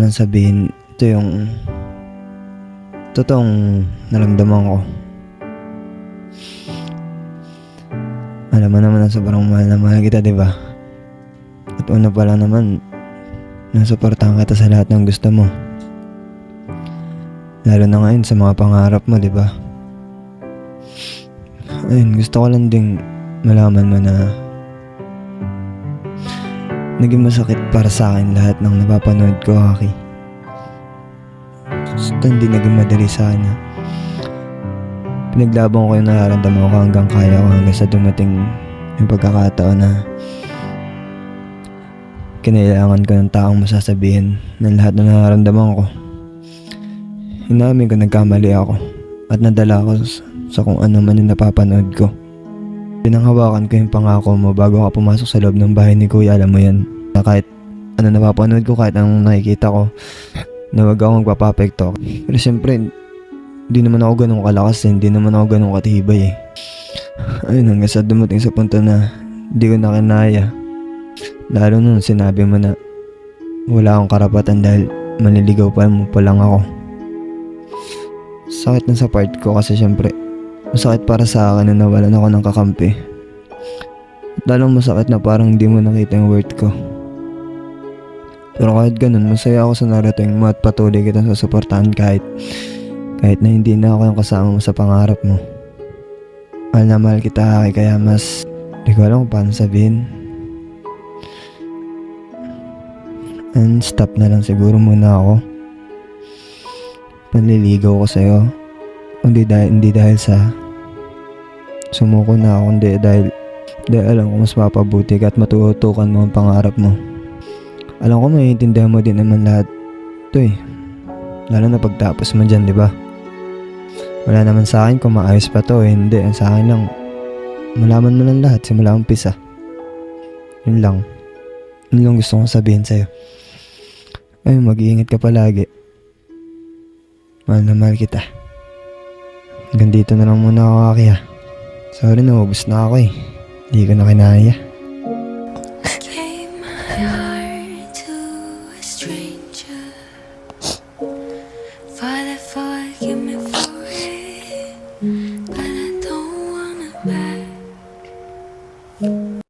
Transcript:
Anong sabihin, ito yung totoong naramdaman ko. Alam mo naman na sobrang mahal na mahal kita, di ba? At una pa lang naman, nasuportahan kita sa lahat ng gusto mo. Lalo na ngayon sa mga pangarap mo, di ba? Ayun, gusto ko lang ding malaman mo na naging masakit para sa akin lahat ng napapanood ko, Aki. Basta hindi naging madali sana. Pinaglaban ko yung nararamdaman ko hanggang kaya ko hanggang sa dumating yung pagkakataon na kinailangan ko ng taong masasabihin ng lahat ng nararamdaman ko. Inamin ko nagkamali ako at nadala sa, sa kung ano man yung napapanood ko. Pinanghawakan ko yung pangako mo bago ka pumasok sa loob ng bahay ni Kuya, alam mo yan. Na kahit ano napapanood ko, kahit anong nakikita ko, na wag akong magpapapekto. Pero siyempre, hindi naman ako ganun kalakas eh. Hindi naman ako ganun katibay eh. Ayun, hanggang sa dumating sa punto na hindi ko na kinaya. Lalo nung sinabi mo na wala akong karapatan dahil manliligaw pa mo pa lang ako. Sakit na sa part ko kasi siyempre masakit para sa akin na nawalan ako ng kakampi. Lalong masakit na parang hindi mo nakita yung worth ko. Pero kahit ganun, masaya ako sa narating mo at patuloy kitang susuportahan kahit kahit na hindi na ako yung kasama mo sa pangarap mo. Mahal na mahal kita, Aki, kaya mas di ko alam kung paano sabihin. And stop na lang siguro muna ako. Panliligaw ko sa'yo. Hindi dahil, hindi dahil sa sumuko na ako, hindi dahil dahil alam ko mas mapabuti ka at matutukan mo ang pangarap mo. Alam ko maiintindihan mo din naman lahat ito eh. Lalo na pagtapos mo dyan, di ba? Wala naman sa akin kung maayos pa to eh. Hindi, ang sa akin lang, malaman mo lang lahat simula umpisa. Yun lang. Yun lang gusto kong sabihin sa'yo. Ay, mag-iingat ka palagi. Mahal na mahal kita. Gandito na lang muna ako, Aki ha. Sorry, naubos na ako eh. Hindi ko na kinaya. Father, forgive me for it.